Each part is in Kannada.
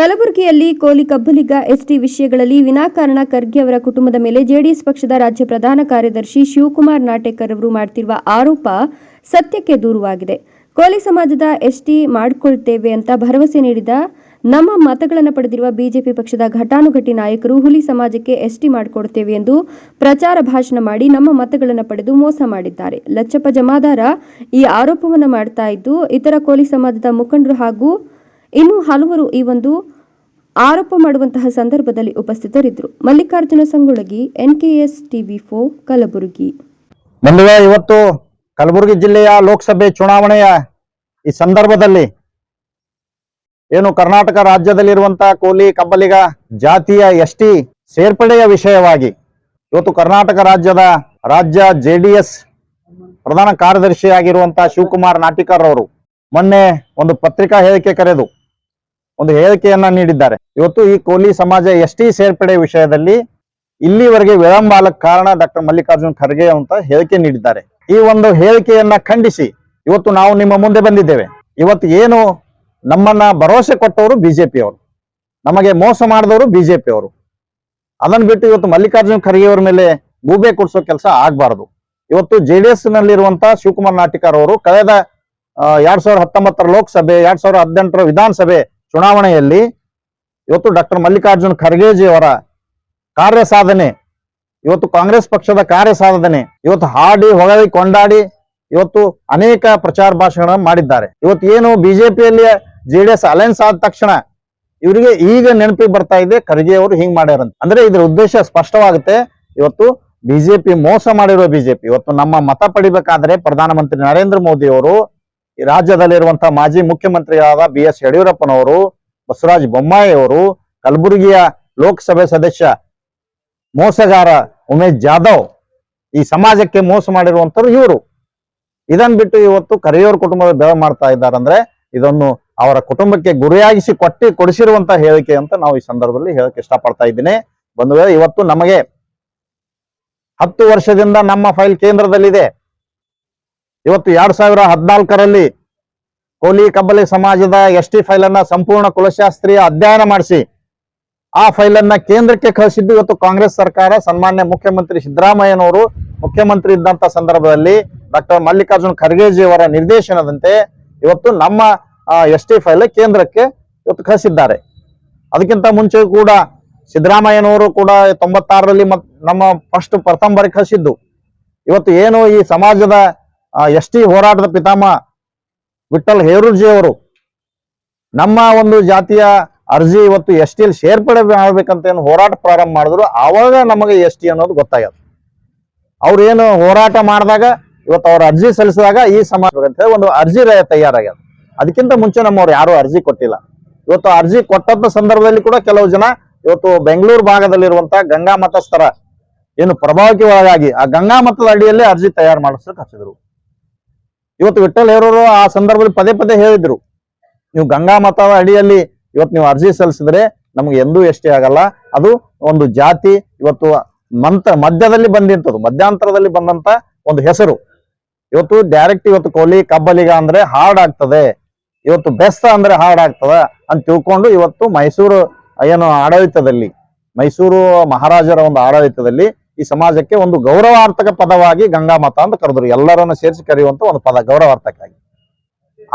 ಕಲಬುರಗಿಯಲ್ಲಿ ಕೋಲಿ ಕಬ್ಬಲಿಗ ಎಸ್ಟಿ ವಿಷಯಗಳಲ್ಲಿ ವಿನಾಕಾರಣ ಖರ್ಗೆ ಅವರ ಕುಟುಂಬದ ಮೇಲೆ ಜೆಡಿಎಸ್ ಪಕ್ಷದ ರಾಜ್ಯ ಪ್ರಧಾನ ಕಾರ್ಯದರ್ಶಿ ಶಿವಕುಮಾರ್ ನಾಟೇಕರ್ ಅವರು ಮಾಡ್ತಿರುವ ಆರೋಪ ಸತ್ಯಕ್ಕೆ ದೂರವಾಗಿದೆ. ಕೋಲಿ ಸಮಾಜದ ಎಸ್ಟಿ ಮಾಡಿಕೊಳ್ತೇವೆ ಅಂತ ಭರವಸೆ ನೀಡಿದ ನಮ್ಮ ಮತಗಳನ್ನು ಪಡೆದಿರುವ ಬಿಜೆಪಿ ಪಕ್ಷದ ಘಟಾನುಘಟಿ ನಾಯಕರು ಹುಲಿ ಸಮಾಜಕ್ಕೆ ಎಸ್ಟಿ ಮಾಡಿಕೊಡ್ತೇವೆ ಎಂದು ಪ್ರಚಾರ ಭಾಷಣ ಮಾಡಿ ನಮ್ಮ ಮತಗಳನ್ನು ಪಡೆದು ಮೋಸ ಮಾಡಿದ್ದಾರೆ. ಲಚ್ಚಪ್ಪ ಜಮಾದಾರ ಈ ಆರೋಪವನ್ನು ಮಾಡ್ತಾ ಇದ್ದು, ಇತರ ಕೋಲಿ ಸಮಾಜದ ಮುಖಂಡರು ಹಾಗೂ ಇನ್ನು ಹಲವರು ಈ ಒಂದು ಆರೋಪ ಮಾಡುವಂತಹ ಸಂದರ್ಭದಲ್ಲಿ ಉಪಸ್ಥಿತರಿದ್ದರು. Mallikarjuna Sangolagi N K S TV ಫೋ ಕಲಬುರಗಿ. ಬಂಧುಗಳ, ಇವತ್ತು ಕಲಬುರಗಿ ಜಿಲ್ಲೆಯ ಲೋಕಸಭೆ ಚುನಾವಣೆಯ ಈ ಸಂದರ್ಭದಲ್ಲಿ ಏನು ಕರ್ನಾಟಕ ರಾಜ್ಯದಲ್ಲಿರುವಂತಹ ಕೋಲಿ ಕಬ್ಬಲಿಗ ಜಾತಿಯ ಎಸ್ ಟಿ ಸೇರ್ಪಡೆಯ ವಿಷಯವಾಗಿ ಇವತ್ತು ಕರ್ನಾಟಕ ರಾಜ್ಯದ ರಾಜ್ಯ ಜೆ ಡಿ ಎಸ್ ಪ್ರಧಾನ ಕಾರ್ಯದರ್ಶಿಯಾಗಿರುವಂತಹ ಶಿವಕುಮಾರ್ ನಾಟಿಕರ್ ಅವರು ಮೊನ್ನೆ ಒಂದು ಪತ್ರಿಕಾ ಹೇಳಿಕೆ ಕರೆದು ಒಂದು ಹೇಳಿಕೆಯನ್ನ ನೀಡಿದ್ದಾರೆ. ಇವತ್ತು ಈ ಕೋಲಿ ಸಮಾಜ ಎಸ್ ಟಿ ಸೇರ್ಪಡೆ ವಿಷಯದಲ್ಲಿ ಇಲ್ಲಿವರೆಗೆ ವಿಳಂಬ ಆಗಕ್ಕೆ ಕಾರಣ ಡಾಕ್ಟರ್ ಮಲ್ಲಿಕಾರ್ಜುನ್ ಖರ್ಗೆ ಅಂತ ಹೇಳಿಕೆ ನೀಡಿದ್ದಾರೆ. ಈ ಒಂದು ಹೇಳಿಕೆಯನ್ನ ಖಂಡಿಸಿ ಇವತ್ತು ನಾವು ನಿಮ್ಮ ಮುಂದೆ ಬಂದಿದ್ದೇವೆ. ಇವತ್ತು ಏನು ನಮ್ಮನ್ನ ಭರವಸೆ ಕೊಟ್ಟವರು ಬಿಜೆಪಿ ಅವರು ನಮಗೆ ಮೋಸ ಮಾಡಿದವರು ಬಿಜೆಪಿ ಅವರು ಅದನ್ನ ಬಿಟ್ಟು ಇವತ್ತು ಮಲ್ಲಿಕಾರ್ಜುನ್ ಖರ್ಗೆ ಅವರ ಮೇಲೆ ಗೂಬೆ ಕೊಡಿಸೋ ಕೆಲಸ ಆಗಬಾರದು. ಇವತ್ತು ಜೆ ಡಿ ಎಸ್ ನಲ್ಲಿರುವಂತಹ ಶಿವಕುಮಾರ್ ನಾಟಿಕಾರ್ ಅವರು ಕಳೆದ ಎರಡ್ ಸಾವಿರದ ಹತ್ತೊಂಬತ್ತರ ಲೋಕಸಭೆ, ಎರಡ್ ಸಾವಿರದ ಹದಿನೆಂಟರ ವಿಧಾನಸಭೆ ಚುನಾವಣೆಯಲ್ಲಿ ಇವತ್ತು ಡಾಕ್ಟರ್ ಮಲ್ಲಿಕಾರ್ಜುನ್ ಖರ್ಗೆಜಿ ಅವರ ಕಾರ್ಯ ಸಾಧನೆ ಇವತ್ತು ಕಾಂಗ್ರೆಸ್ ಪಕ್ಷದ ಕಾರ್ಯ ಸಾಧನೆ ಇವತ್ತು ಹಾಡಿ, ಹೊಗಳಿ, ಕೊಂಡಾಡಿ ಇವತ್ತು ಅನೇಕ ಪ್ರಚಾರ ಭಾಷಣಗಳನ್ನು ಮಾಡಿದ್ದಾರೆ. ಇವತ್ತು ಏನು ಬಿಜೆಪಿಯಲ್ಲಿ ಜೆ ಡಿ ಎಸ್ ಅಲಯನ್ಸ್ ಆದ ತಕ್ಷಣ ಇವರಿಗೆ ಈಗ ನೆನಪಿಗೆ ಬರ್ತಾ ಇದೆ ಖರ್ಗೆ ಅವರು ಹಿಂಗ್ ಮಾಡ್ಯಾರಂತ. ಅಂದ್ರೆ ಇದ್ರ ಉದ್ದೇಶ ಸ್ಪಷ್ಟವಾಗುತ್ತೆ. ಇವತ್ತು ಬಿಜೆಪಿ ಮೋಸ ಮಾಡಿರೋ ಬಿಜೆಪಿ, ಇವತ್ತು ನಮ್ಮ ಮತ ಪಡಿಬೇಕಾದ್ರೆ ಪ್ರಧಾನಮಂತ್ರಿ ನರೇಂದ್ರ ಮೋದಿ ಅವರು ರಾಜ್ಯದಲ್ಲಿರುವಂತಹ ಮಾಜಿ ಮುಖ್ಯಮಂತ್ರಿಯಾದ ಬಿ ಎಸ್ ಯಡಿಯೂರಪ್ಪನವರು, ಬಸವರಾಜ ಬೊಮ್ಮಾಯಿ ಅವರು, ಕಲಬುರಗಿಯ ಲೋಕಸಭೆ ಸದಸ್ಯ ಮೋಸಗಾರ ಉಮೇಶ್ ಜಾಧವ್ ಈ ಸಮಾಜಕ್ಕೆ ಮೋಸ ಮಾಡಿರುವಂತರು ಇವರು. ಇದನ್ ಬಿಟ್ಟು ಇವತ್ತು ಕರೆಯೋರ್ ಕುಟುಂಬದ ಬೆಳೆ ಮಾಡ್ತಾ ಇದ್ದಾರೆ ಅಂದ್ರೆ ಇದನ್ನು ಅವರ ಕುಟುಂಬಕ್ಕೆ ಗುರಿಯಾಗಿಸಿ ಕೊಟ್ಟಿ ಕೊಡಿಸಿರುವಂತ ಹೇಳಿಕೆ ಅಂತ ನಾವು ಈ ಸಂದರ್ಭದಲ್ಲಿ ಹೇಳಕ್ ಇಷ್ಟಪಡ್ತಾ ಇದ್ದೀನಿ. ಬಂದು ಇವತ್ತು ನಮಗೆ ಹತ್ತು ವರ್ಷದಿಂದ ನಮ್ಮ ಫೈಲ್ ಕೇಂದ್ರದಲ್ಲಿದೆ. ಇವತ್ತು ಎರಡ್ ಸಾವಿರ ಹದಿನಾಲ್ಕರಲ್ಲಿ ಕೋಲಿ ಕಬ್ಬಲಿ ಸಮಾಜದ ಎಸ್ ಟಿ ಫೈಲ್ ಅನ್ನ ಸಂಪೂರ್ಣ ಕುಲಶಾಸ್ತ್ರೀಯ ಅಧ್ಯಯನ ಮಾಡಿಸಿ, ಆ ಫೈಲ್ ಅನ್ನ ಕೇಂದ್ರಕ್ಕೆ ಕಳಿಸಿದ್ದು ಇವತ್ತು ಕಾಂಗ್ರೆಸ್ ಸರ್ಕಾರ. ಸನ್ಮಾನ್ಯ ಮುಖ್ಯಮಂತ್ರಿ ಸಿದ್ದರಾಮಯ್ಯನವರು ಮುಖ್ಯಮಂತ್ರಿ ಇದ್ದಂತ ಸಂದರ್ಭದಲ್ಲಿ ಡಾಕ್ಟರ್ ಮಲ್ಲಿಕಾರ್ಜುನ್ ಖರ್ಗೆಜಿಯವರ ನಿರ್ದೇಶನದಂತೆ ಇವತ್ತು ನಮ್ಮ ಎಸ್ ಟಿ ಫೈಲ್ ಕೇಂದ್ರಕ್ಕೆ ಇವತ್ತು ಕಳಿಸಿದ್ದಾರೆ. ಅದಕ್ಕಿಂತ ಮುಂಚೆ ಕೂಡ ಸಿದ್ದರಾಮಯ್ಯನವರು ಕೂಡ ತೊಂಬತ್ತಾರರಲ್ಲಿ ನಮ್ಮ ಫಸ್ಟ್ ಪ್ರಥಮ ಬಾರಿ ಕಳಿಸಿದ್ದು. ಇವತ್ತು ಏನು ಈ ಸಮಾಜದ ಎಸ್ ಟಿ ಹೋರಾಟದ ಪಿತಾಮಹ ವಿಠಲ್ ಹೇರೂರ್ಜಿ ಅವರು ನಮ್ಮ ಒಂದು ಜಾತಿಯ ಅರ್ಜಿ ಇವತ್ತು ಎಸ್ ಟಿಯಲ್ಲಿ ಸೇರ್ಪಡೆ ಮಾಡ್ಬೇಕಂತ ಏನು ಹೋರಾಟ ಪ್ರಾರಂಭ ಮಾಡಿದ್ರು, ಆವಾಗ ನಮಗೆ ಎಸ್ ಟಿ ಅನ್ನೋದು ಗೊತ್ತಾಗ್ಯದ. ಅವ್ರು ಏನು ಹೋರಾಟ ಮಾಡಿದಾಗ, ಇವತ್ತು ಅವ್ರ ಅರ್ಜಿ ಸಲ್ಲಿಸಿದಾಗ ಈ ಸಮಾಜ ಅಂತ ಒಂದು ಅರ್ಜಿ ತಯಾರಾಗ್ಯದ. ಅದಕ್ಕಿಂತ ಮುಂಚೆ ನಮ್ಮವ್ರು ಯಾರು ಅರ್ಜಿ ಕೊಟ್ಟಿಲ್ಲ. ಇವತ್ತು ಅರ್ಜಿ ಕೊಟ್ಟಂತ ಸಂದರ್ಭದಲ್ಲಿ ಕೂಡ ಕೆಲವು ಜನ ಇವತ್ತು ಬೆಂಗಳೂರು ಭಾಗದಲ್ಲಿರುವಂತಹ ಗಂಗಾ ಮತಸ್ಥರ ಏನು ಪ್ರಭಾವಕ್ಕೆ ಒಳಗಾಗಿ ಆ ಗಂಗಾ ಮತದ ಅಡಿಯಲ್ಲಿ ಅರ್ಜಿ ತಯಾರು ಮಾಡಿಸ್ಲಿಕ್ಕೆ ಹಚ್ಚಿದ್ರು ಇವತ್ತು ವಿಠಲ್ ಹೇರೋರು ಆ ಸಂದರ್ಭದಲ್ಲಿ ಪದೇ ಪದೇ ಹೇಳಿದ್ರು. ನೀವು ಗಂಗಾ ಮತದ ಅಡಿಯಲ್ಲಿ ಇವತ್ತು ನೀವು ಅರ್ಜಿ ಸಲ್ಲಿಸಿದ್ರೆ ನಮ್ಗೆ ಎಂದೂ ಎಷ್ಟೇ ಆಗಲ್ಲ. ಅದು ಒಂದು ಜಾತಿ, ಇವತ್ತು ಮಂತ ಮಧ್ಯದಲ್ಲಿ ಬಂದಿಂತದ್ದು ಮಧ್ಯಾಂತರದಲ್ಲಿ ಬಂದಂತ ಒಂದು ಹೆಸರು. ಇವತ್ತು ಡೈರೆಕ್ಟ್ ಇವತ್ತು ಕೋಲಿ ಕಬ್ಬಲಿಗ ಅಂದ್ರೆ ಹಾರ್ಡ್ ಆಗ್ತದೆ. ಇವತ್ತು ಬೆಸ್ತ ಅಂದ್ರೆ ಹಾರ್ಡ್ ಆಗ್ತದ ಅಂತ ತಿಳ್ಕೊಂಡು ಇವತ್ತು ಮೈಸೂರು, ಏನು ಆಡಳಿತದಲ್ಲಿ, ಮೈಸೂರು ಮಹಾರಾಜರ ಒಂದು ಆಡಳಿತದಲ್ಲಿ ಈ ಸಮಾಜಕ್ಕೆ ಒಂದು ಗೌರವಾರ್ಥಕ ಪದವಾಗಿ ಗಂಗಾ ಮತ ಅಂತ ಕರೆದ್ರು. ಎಲ್ಲರನ್ನ ಸೇರಿಸಿ ಕರೆಯುವಂತ ಒಂದು ಪದ, ಗೌರವಾರ್ಥಕ್ಕಾಗಿ.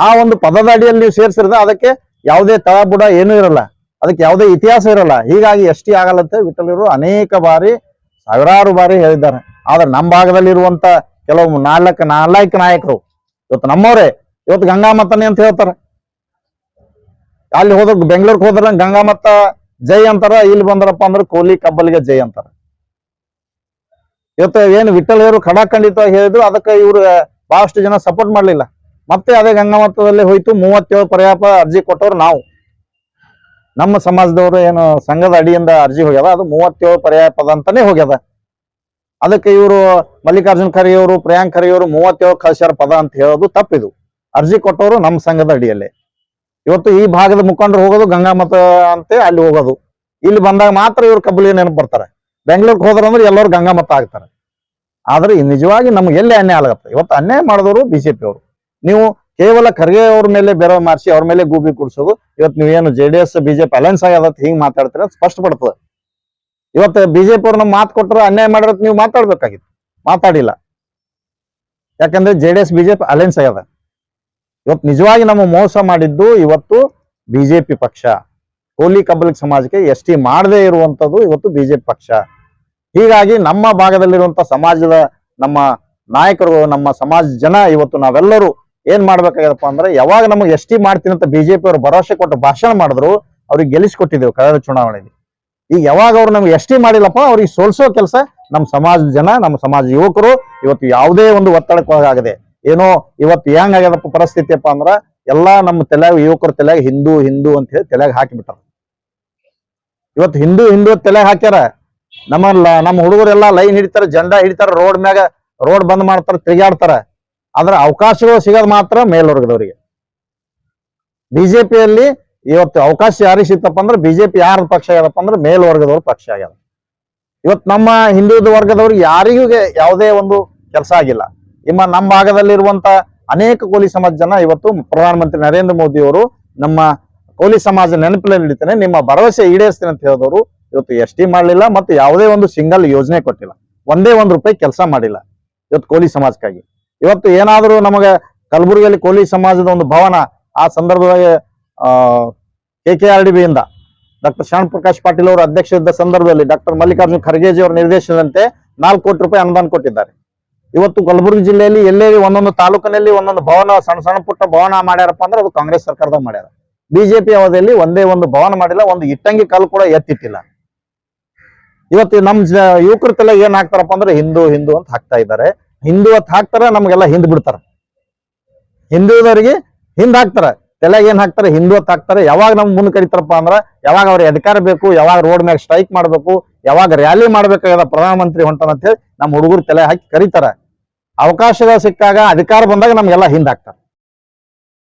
ಆ ಒಂದು ಪದದ ಅಡಿಯಲ್ಲಿ ನೀವು ಸೇರಿಸಿದ್ರೆ ಅದಕ್ಕೆ ಯಾವುದೇ ತಳಬುಡ ಏನೂ ಇರಲ್ಲ. ಅದಕ್ಕೆ ಯಾವುದೇ ಇತಿಹಾಸ ಇರಲ್ಲ. ಹೀಗಾಗಿ ಎಷ್ಟಿ ಆಗಲ್ಲ ಅಂತ ವಿಠಲರು ಅನೇಕ ಬಾರಿ, ಸಾವಿರಾರು ಬಾರಿ ಹೇಳಿದ್ದಾರೆ. ಆದ್ರೆ ನಮ್ಮ ಭಾಗದಲ್ಲಿ ಇರುವಂತ ಕೆಲವು ನಾಲ್ಕು ನಾಲ್ಕು ನಾಯಕರು, ಇವತ್ತು ನಮ್ಮವರೇ, ಇವತ್ತು ಗಂಗಾಮತನೇ ಅಂತ ಹೇಳ್ತಾರೆ. ಅಲ್ಲಿ ಹೋದ್ರ, ಬೆಂಗಳೂರಿಗೆ ಹೋದ್ರ ಗಂಗಾಮತ ಜೈ ಅಂತಾರ, ಇಲ್ಲಿ ಬಂದ್ರಪ್ಪ ಅಂದ್ರೆ ಕೋಲಿ ಕಬ್ಬಲಿಗೆ ಜೈ ಅಂತಾರ. ಇವತ್ತು ಏನು ವಿಠಲ್ ಅವರು ಖಡಾಖಂಡಿತವಾಗಿ ಹೇಳಿದ್ರು, ಅದಕ್ಕೆ ಇವರು ಬಹಳಷ್ಟು ಜನ ಸಪೋರ್ಟ್ ಮಾಡಲಿಲ್ಲ. ಮತ್ತೆ ಅದೇ ಗಂಗಾಮತದಲ್ಲಿ ಹೋಯ್ತು, ಮೂವತ್ತೇಳು ಪರ್ಯಾಪ ಅರ್ಜಿ ಕೊಟ್ಟವ್ರು ನಾವು. ನಮ್ಮ ಸಮಾಜದವರು ಏನು ಸಂಘದ ಅಡಿಯಿಂದ ಅರ್ಜಿ ಹೋಗ್ಯದ, ಅದು ಮೂವತ್ತೇಳು ಪರ್ಯಾಯ ಪದ ಅಂತಾನೆ ಹೋಗ್ಯದ. ಅದಕ್ಕೆ ಇವರು ಮಲ್ಲಿಕಾರ್ಜುನ್ ಖರ್ಗೆ ಅವರು, ಪ್ರಿಯಾಂಕ್ ಖರ್ಗೆ ಅವರು ಮೂವತ್ತೇಳು ಕಳಿಸ್ಯಾರ ಪದ ಅಂತ ಹೇಳೋದು ತಪ್ಪಿದು. ಅರ್ಜಿ ಕೊಟ್ಟವರು ನಮ್ಮ ಸಂಘದ ಅಡಿಯಲ್ಲೇ. ಇವತ್ತು ಈ ಭಾಗದ ಮುಖಂಡರು ಹೋಗೋದು ಗಂಗಾಮತ ಅಂತೆ ಅಲ್ಲಿ ಹೋಗೋದು. ಇಲ್ಲಿ ಬಂದಾಗ ಮಾತ್ರ ಇವರು ಕಬ್ಬಲಿ ನೆನಪು ಬರ್ತಾರೆ. ಬೆಂಗಳೂರಿಗೆ ಹೋದ್ರಂದ್ರೆ ಎಲ್ಲರೂ ಗಂಗಾಮತ ಆಗ್ತಾರೆ. ಆದ್ರೆ ನಿಜವಾಗಿ ನಮ್ಗೆ ಎಲ್ಲಿ ಅನ್ಯಾಯ ಆಗತ್ತೆ? ಇವತ್ತು ಅನ್ಯಾಯ ಮಾಡಿದವರು ಬಿಜೆಪಿ ಅವರು. ನೀವು ಕೇವಲ ಖರ್ಗೆ ಅವ್ರ ಮೇಲೆ ಬೆರವ ಮಾರಿಸಿ ಅವ್ರ ಮೇಲೆ ಗೂಬಿ ಕುಡಿಸೋದು, ಇವತ್ತು ನೀವೇನು J D S BJP alliance ಆಗ್ಯದ ಹಿಂಗ್ ಮಾತಾಡ್ತೀರ ಸ್ಪಷ್ಟ ಪಡ್ತದೆ. ಇವತ್ತು ಬಿಜೆಪಿ ಅವ್ರನ್ನ ಮಾತು ಕೊಟ್ಟರೆ ಅನ್ಯಾಯ ಮಾಡಿರೋದು ನೀವು ಮಾತಾಡ್ಬೇಕಾಗಿತ್ತು. ಮಾತಾಡಿಲ್ಲ. ಯಾಕಂದ್ರೆ J D S BJP alliance ಆಗ್ಯದ. ಇವತ್ತು ನಿಜವಾಗಿ ನಮ್ಮ ಮೋಸ ಮಾಡಿದ್ದು ಇವತ್ತು ಬಿಜೆಪಿ ಪಕ್ಷ. ಕೋಲಿ ಕಬ್ಬಲಿಕ್ ಸಮಾಜಕ್ಕೆ ಎಸ್ ಟಿ ಮಾಡದೇ ಇರುವಂತದ್ದು ಇವತ್ತು ಬಿಜೆಪಿ ಪಕ್ಷ. ಹೀಗಾಗಿ ನಮ್ಮ ಭಾಗದಲ್ಲಿರುವಂತ ಸಮಾಜದ ನಮ್ಮ ನಾಯಕರು, ನಮ್ಮ ಸಮಾಜ ಜನ ಇವತ್ತು ನಾವೆಲ್ಲರೂ ಏನ್ ಮಾಡ್ಬೇಕಾಗ್ಯದಪ್ಪ ಅಂದ್ರೆ ಯಾವಾಗ ನಮಗೆ ಎಸ್ ಟಿ ಮಾಡ್ತೀನಿ ಅಂತ ಬಿಜೆಪಿ ಅವರು ಭರವಸೆ ಕೊಟ್ಟು ಭಾಷಣ ಮಾಡಿದ್ರು, ಅವ್ರಿಗೆ ಗೆಲ್ಲಿಸ್ಕೊಟ್ಟಿದ್ದೇವೆ ಕಳೆದ ಚುನಾವಣೆಯಲ್ಲಿ. ಈಗ ಯಾವಾಗ ಅವ್ರು ನಮ್ಗೆ ಎಸ್ ಟಿ ಮಾಡಿಲ್ಲಪ್ಪ, ಅವ್ರಿಗೆ ಸೋಲ್ಸೋ ಕೆಲಸ ನಮ್ಮ ಸಮಾಜದ ಜನ ನಮ್ಮ ಸಮಾಜ ಯುವಕರು ಇವತ್ತು ಯಾವುದೇ ಒಂದು ಒತ್ತಡಕ್ಕೆ ಒಳಗಾಗದೆ ಏನೋ ಇವತ್ತು ಹೆಂಗ್ ಆಗ್ಯದಪ್ಪ ಪರಿಸ್ಥಿತಿಯಪ್ಪ ಅಂದ್ರ ಎಲ್ಲಾ ನಮ್ಮ ತಲೆಯಾಗ ಯುವಕರ ತಲೆಯಾಗ ಹಿಂದೂ ಹಿಂದೂ ಅಂತ ಹೇಳಿ ತಲೆಯಾಗ ಹಾಕಿಬಿಟ್ಟಾರ. ಇವತ್ತು ಹಿಂದೂ ಹಿಂದೂ ತಲೆಯಾಗ ಹಾಕ್ಯಾರ. ನಮ್ಮ ನಮ್ಮ ಹುಡುಗರೆಲ್ಲ ಲೈನ್ ಹಿಡಿತಾರ, ಜಂಡಾ ಹಿಡಿತಾರ, ರೋಡ್ ಮ್ಯಾಗ ರೋಡ್ ಬಂದ್ ಮಾಡ್ತಾರ ತಿರುಗಾಡ್ತಾರ ಆದ್ರ ಅವಕಾಶಗಳು ಸಿಗೋದು ಮಾತ್ರ ಮೇಲ್ವರ್ಗದವರಿಗೆ. ಬಿಜೆಪಿಯಲ್ಲಿ ಇವತ್ತು ಅವಕಾಶ ಯಾರಿಗೆ ಸಿಗ್ತಪ್ಪ ಅಂದ್ರೆ ಬಿಜೆಪಿ ಯಾರ ಪಕ್ಷ ಆಗ್ಯದಪ್ಪ ಅಂದ್ರೆ ಮೇಲ್ವರ್ಗದವ್ರ ಪಕ್ಷ ಆಗ್ಯದ. ಇವತ್ತು ನಮ್ಮ ಹಿಂದೂ ವರ್ಗದವ್ರಿಗೆ ಯಾರಿಗೂ ಯಾವುದೇ ಒಂದು ಕೆಲಸ ಆಗಿಲ್ಲ. ನಿಮ್ಮ ನಮ್ಮ ಭಾಗದಲ್ಲಿರುವಂತ ಅನೇಕ ಕೋಲಿ ಸಮಾಜ ಜನ ಇವತ್ತು ಪ್ರಧಾನಮಂತ್ರಿ ನರೇಂದ್ರ ಮೋದಿ ಅವರು ನಮ್ಮ ಕೋಲಿ ಸಮಾಜ ನೆನಪಿನಲ್ಲಿ ಇಡ್ತೇನೆ, ನಿಮ್ಮ ಭರವಸೆ ಈಡೇರಿಸ್ತೇನೆ ಅಂತ ಹೇಳಿದವರು ಇವತ್ತು ಎಸ್ ಮಾಡಲಿಲ್ಲ ಮತ್ತು ಯಾವುದೇ ಒಂದು ಸಿಂಗಲ್ ಯೋಜನೆ ಕೊಟ್ಟಿಲ್ಲ. ಒಂದೇ ಒಂದು ರೂಪಾಯಿ ಕೆಲಸ ಮಾಡಿಲ್ಲ ಇವತ್ತು ಕೋಲಿ ಸಮಾಜಕ್ಕಾಗಿ. ಇವತ್ತು ಏನಾದರೂ ನಮಗೆ ಕಲಬುರಗಿಯಲ್ಲಿ ಕೋಲಿ ಸಮಾಜದ ಒಂದು ಭವನ ಆ ಸಂದರ್ಭದಾಗ ಕೆ ಕೆ ಆರ್ ಡಿ ಬಿಯಿಂದ ಡಾಕ್ಟರ್ ಶ್ಯಾಮ್ ಪ್ರಕಾಶ್ ಪಾಟೀಲ್ ಅವರು ಅಧ್ಯಕ್ಷ ಇದ್ದ ಸಂದರ್ಭದಲ್ಲಿ ಡಾಕ್ಟರ್ ಮಲ್ಲಿಕಾರ್ಜುನ್ ಖರ್ಗೆಜಿ ಅವರ ನಿರ್ದೇಶನದಂತೆ ನಾಲ್ಕು ಕೋಟಿ ರೂಪಾಯಿ ಅನುದಾನ ಕೊಟ್ಟಿದ್ದಾರೆ. ಇವತ್ತು ಕಲಬುರಗಿ ಜಿಲ್ಲೆಯಲ್ಲಿ ಎಲ್ಲೇ ಒಂದೊಂದು ತಾಲೂಕಿನಲ್ಲಿ ಒಂದೊಂದು ಭವನ, ಸಣ್ಣ ಸಣ್ಣ ಪುಟ್ಟ ಭವನ ಮಾಡ್ಯಾರಪ್ಪ ಅಂದ್ರೆ ಅದು ಕಾಂಗ್ರೆಸ್ ಸರ್ಕಾರದ ಮಾಡ್ಯಾರ. ಬಿಜೆಪಿ ಅವಧಿಯಲ್ಲಿ ಒಂದೇ ಒಂದು ಭವನ ಮಾಡಿಲ್ಲ, ಒಂದು ಇಟ್ಟಂಗಿ ಕಲ್ಲು ಕೂಡ ಎತ್ತಿಟ್ಟಿಲ್ಲ. ಇವತ್ತು ನಮ್ಮ ಜ ಯುವಕರ ತಲೆ ಏನ್ ಹಾಕ್ತಾರಪ್ಪ ಅಂದ್ರೆ ಹಿಂದೂ ಹಿಂದೂ ಅಂತ ಹಾಕ್ತಾ ಇದ್ದಾರೆ. ಹಿಂದೂ ಅಂತ ಹಾಕ್ತಾರ, ನಮ್ಗೆಲ್ಲ ಹಿಂದ್ ಬಿಡ್ತಾರ. ಹಿಂದೂದವರಿಗೆ ಹಿಂದ್ ಹಾಕ್ತಾರ. ತಲೆಗೆ ಏನ್ ಹಾಕ್ತಾರೆ, ಹಿಂದೂ ಅಂತ ಹಾಕ್ತಾರೆ. ಯಾವಾಗ ನಮ್ ಮುಂದೆ ಕರಿತಾರಪ್ಪ ಅಂದ್ರ ಯಾವಾಗ ಅವ್ರ ಅಧಿಕಾರ ಬೇಕು, ಯಾವಾಗ ರೋಡ್ ಮ್ಯಾಗ ಸ್ಟ್ರೈಕ್ ಮಾಡ್ಬೇಕು, ಯಾವಾಗ ರ್ಯಾಲಿ ಮಾಡ್ಬೇಕಾಗ ಪ್ರಧಾನಮಂತ್ರಿ ಹೊಂಟಾನ ಅಂತ ಹೇಳಿ ನಮ್ಮ ಹುಡುಗರು ತಲೆ ಹಾಕಿ ಕರೀತಾರ. ಅವಕಾಶಗಳು ಸಿಕ್ಕಾಗ ಅಧಿಕಾರ ಬಂದಾಗ ನಮ್ಗೆಲ್ಲ ಹಿಂದ್ ಹಾಕ್ತಾರೆ